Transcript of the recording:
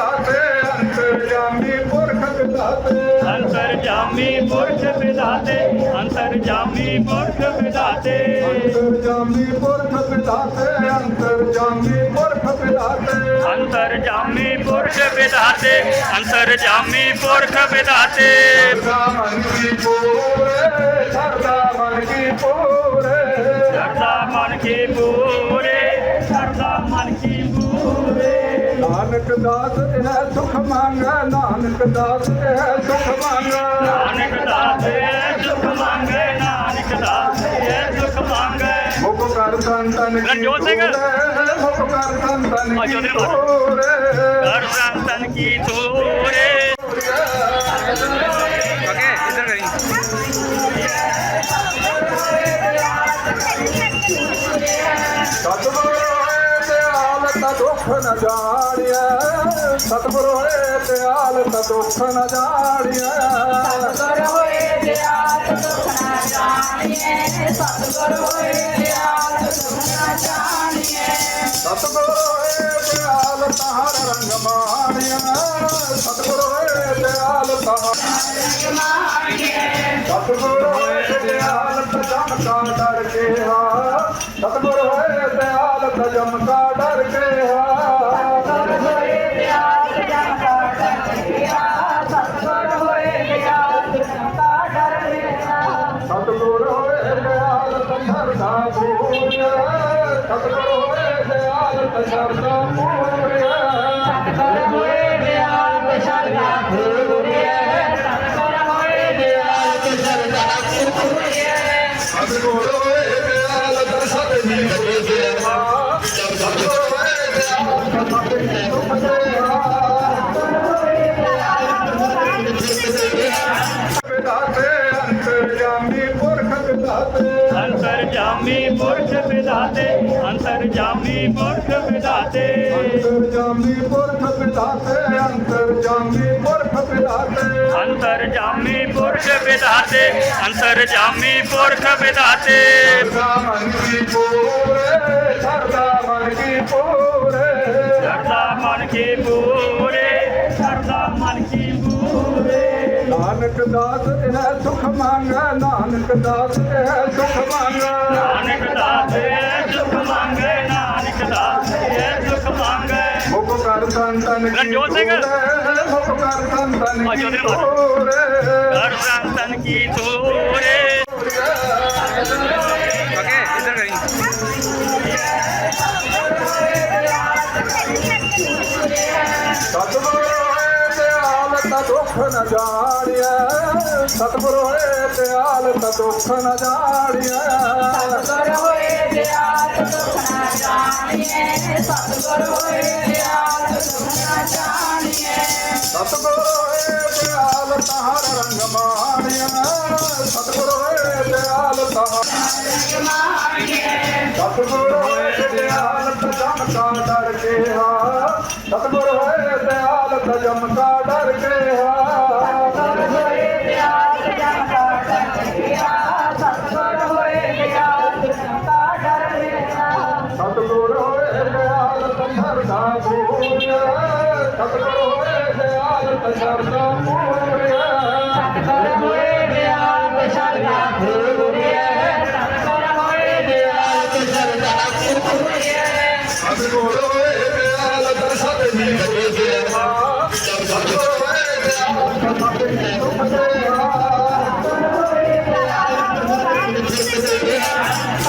ਵਿਦਾਤੇ ਅੰਤਰ ਜਾਮੀ ਪੁਰਖ ਵਿਦਾਤੇ ਅੰਤਰ ਜਾਮੀ ਪੁਰਖ ਵਿਦਾਤੇ ਅੰਤਰ ਜਾਮੀ ਪੁਰਖ ਵਿਦਾਤੇ ਅੰਤਰ ਜਾਮੀ ਪੁਰਖ ਵਿਦਾਤੇ ਅੰਤਰ ਜਾਮੀ ਪੁਰਖ ਵਿਦਾਤੇ ਅੰਤਰ ਜਾਮੀ ਪੁਰਖ ਵਿਦਾਤੇ ਅੰਤਰ ਜਾਮੀ ਪੁਰਖ ਵਿਦਾਤੇ ਸਰਦਾ ਮਨ ਕੀ ਪੂਰੇ ਸਰਦਾ ਮਨ ਕੀ ਪੂਰੇ। ਸਰਦਾ ਮਨ ਕੀ ਪੂਰੇ। ਨਾਨਕ ਦਾਸ ਹੈ ਸੁਖ ਮੰਗ ਨਾਨਕ ਦਾਸ ਹੈ ਸੁਖ ਮੰਗ। ਨਾਨਕ ਦਾਸ ਹੈ ਸੁਖ ਮੰਗ ਨਾਨਕ ਦਾਸ ਹੈ ਸੁਖ ਮੰਗ। ਮੁਖ ਕਰ ਸੰਤਨ ਕੀ ਜੋਤ ਮੁਖ ਕਰ ਸੰਤਨ ਕੀ ਤੋਰੇ ਕਰ ਸੰਤਨ ਕੀ ਤੋਰੇ ਹੋਏ ਤੇ ਦੁੱਖ ਨ ਜਾਣਿਆ ਸਤਿਗੁਰੂ ਹੋਏ ਤੇ ਹਾਲਤ ਦੁੱਖ ਨ ਜਾਣਿਆ ਸਤਿਗੁਰ ਹੋਏ ਦਿਆਲ ਦੁਖ ਨਾ ਸਤਿਗੁਰ ਹੋਏ ਦਿਆਲ ਦੁਖ ਨਾ ਜਾਣੀਏ ਸਤਿਗੁਰੂ ਹੋਏ ਤੇ ਹਾਲਤ ਹਰ ਰੰਗ ਮਾਣਿਆ ਸਤਿਗੁਰੂ ਹੋਏ ਤੇ ਸਤਿਗੁਰੂ ਤੇ ਹਾਲਤ ਜਮਕਾ ਡਰ ਕੇ ਹਾ। ਸਤਿਗੁਰੂ ਹੋਏ ਤੇ ਹਾਲਤ ਜਮਕਾ ਡਰ ਕੇ ਹਾ ਹੋਏ ਦਿਆਲ ਜਨਤਾ ਡਰਿਆ ਸਤਿਗੁਰ ਹੋਏ ਦਿਆਲ ਜਨਤਾ ਡਰਿਆ ਸਤਿਗੁਰ ਹੋਏ ਦਿਆਲ ਸਰਦਾ ਪੂਰਿਆ ਸਤਿਗੁਰ ਹੋਏ ਦਿਆਲ ਸਤਿਗੁਰ ਹੋਏ ਦਿਆਲ ਸ਼ਰਦਾ ਪੂਰੀਏ ਸਤਿਗੁਰ ਹੋਏ ਹੋਏ ਦਿਆਲ ਦਰਸਤ ਜੀ ਪੂਰਿਆ ਵਿਦਾਤੇ ਅੰਤਰ ਜਾਮੀ ਪੁਰਖ ਵਿਦਾਤੇ ਅੰਤਰ ਜਾਮੀ ਪੁਰਖ ਵਿਦਾਤੇ ਅੰਤਰ ਜਾਮੀ ਪੁਰਖ ਵਿਦਾਤੇ ਅੰਤਰ ਜਾਮੀ ਪੁਰਖ ਵਿਦਾਤੇ ਅੰਤਰ ਜਾਮੀ ਪੁਰਖ ਵਿਦਾਤੇ ਅੰਤਰ ਜਾਮੀ ਪੁਰਖ ਵਿਦਾਤੇ ਅੰਤਰ ਜਾਮੀ ਪੁਰਖ ਵਿਦਾਤੇ ਸਰਦਾ ਮਨ ਕੀ ਪੂਰੇ ਸਰਦਾ ਮਨ ਕੀ ਪੂਰੇ। ਸਰਦਾ ਮਨ ਕੀ ਪੂਰੇ। ਨਾਨਕ ਦਾਸ ਇਹ ਸੁਖ ਮੰਗਾ ਨਾਨਕ ਦਾਸ ਇਹ ਸੁਖ ਮੰਗਾ ਨਾਨਕ ਦਾਤੇ ਸੁਖ ਮੰਗੇ ਨਾਨਕ ਦਾਤੇ ਸੁਖ ਮੰਗੇ ਮੁਖ ਕਰ ਸੰਤਨ ਕੀ ਰਣਜੋਤ ਸਿੰਘ। ਪੂਰੇ, ਮੁਖ ਕਰ ਸੰਤਨ ਆ ਕੀ ਜੋਤੀ ਮਾਰ। ਪੂਰੇ ਕਰ ਸੰਤਨ ਕੀ ਤੂਰੇ ओके इधर करी ਸਤਿਗੁਰੂ ਹੋਏ ਤੇ ਹਾਲਤ ਦੁੱਖ ਨ ਜਾਣਿਆ ਸਤਿਗੁਰੂ ਹੋਏ ਤੇ ਹਾਲਤ ਦੁੱਖ ਨ ਜਾਣਿਆ ਸਤਿਗੁਰ ਹੋਏ ਦਿਆਲ ਦੁਖ ਨਾ ਸਤਿਗੁਰ ਹੋਏ ਦਿਆਲ ਦੁਖ ਨਾ ਜਾਣੀਏ। ਸਤਿਗੁਰੂ ਹੋਏ ਤੇ ਹਰ ਰੰਗ ਮਾਣਿਆ ਸਤਿਗੁਰੂ ਹੋਏ ਤੇ ਹਾਲਤ ਸਤਿਗੁਰੂ ਹੋਏ ਤੇ ਹਾਲਤ ਜਮਕਾ ਡਰ ਕੇ ਹਾ। ਸਤਿਗੁਰੂ ਹੋਏ ਤੇ جمدار گيا سترو تردا پوڄي سترو ويال ته